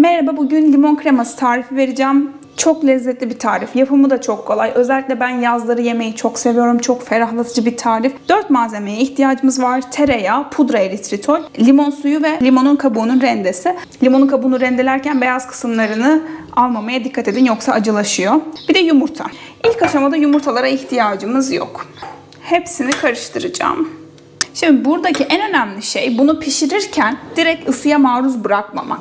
Merhaba, bugün limon kreması tarifi vereceğim. Çok lezzetli bir tarif. Yapımı da çok kolay. Özellikle ben yazları yemeyi çok seviyorum. Çok ferahlatıcı bir tarif. 4 malzemeye ihtiyacımız var. Tereyağı, pudra eritritol, limon suyu ve limonun kabuğunun rendesi. Limonun kabuğunu rendelerken beyaz kısımlarını almamaya dikkat edin yoksa acılaşıyor. Bir de yumurta. İlk aşamada yumurtalara ihtiyacımız yok. Hepsini karıştıracağım. Şimdi buradaki en önemli şey bunu pişirirken direkt ısıya maruz bırakmamak.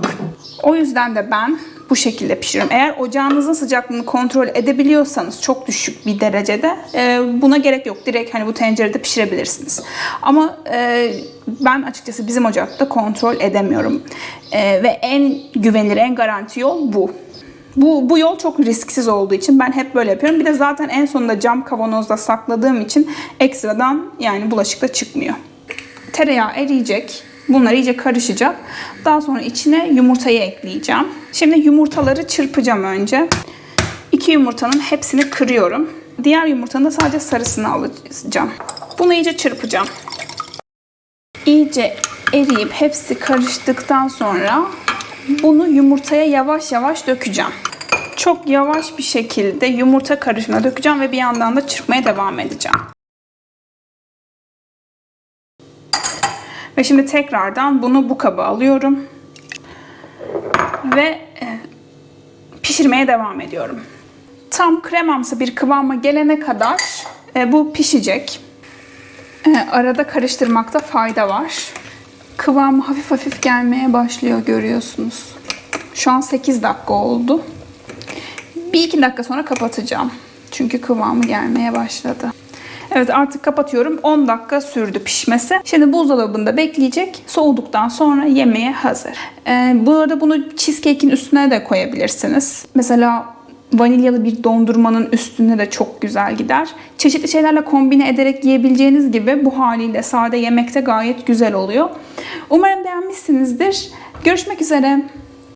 O yüzden de ben bu şekilde pişiriyorum. Eğer ocağınızın sıcaklığını kontrol edebiliyorsanız çok düşük bir derecede e, buna gerek yok. Direkt hani bu tencerede pişirebilirsiniz. Ama e, ben açıkçası bizim ocakta kontrol edemiyorum. E, ve en güvenilir, en garanti yol bu. Bu, bu yol çok risksiz olduğu için ben hep böyle yapıyorum. Bir de zaten en sonunda cam kavanozda sakladığım için ekstradan yani bulaşık da çıkmıyor. Tereyağı eriyecek. Bunlar iyice karışacak. Daha sonra içine yumurtayı ekleyeceğim. Şimdi yumurtaları çırpacağım önce. İki yumurtanın hepsini kırıyorum. Diğer yumurtanın da sadece sarısını alacağım. Bunu iyice çırpacağım. İyice eriyip hepsi karıştıktan sonra bunu yumurtaya yavaş yavaş dökeceğim. Çok yavaş bir şekilde yumurta karışımına dökeceğim ve bir yandan da çırpmaya devam edeceğim. Ve şimdi tekrardan bunu bu kaba alıyorum. Ve e, pişirmeye devam ediyorum. Tam kremamsı bir kıvama gelene kadar e, bu pişecek. E, arada karıştırmakta fayda var. Kıvamı hafif hafif gelmeye başlıyor görüyorsunuz. Şu an 8 dakika oldu. Bir iki dakika sonra kapatacağım. Çünkü kıvamı gelmeye başladı. Evet artık kapatıyorum. 10 dakika sürdü pişmesi. Şimdi buzdolabında bekleyecek. Soğuduktan sonra yemeğe hazır. Ee, bu arada bunu cheesecake'in üstüne de koyabilirsiniz. Mesela vanilyalı bir dondurmanın üstüne de çok güzel gider. Çeşitli şeylerle kombine ederek yiyebileceğiniz gibi bu haliyle sade yemekte gayet güzel oluyor. Umarım beğenmişsinizdir. Görüşmek üzere.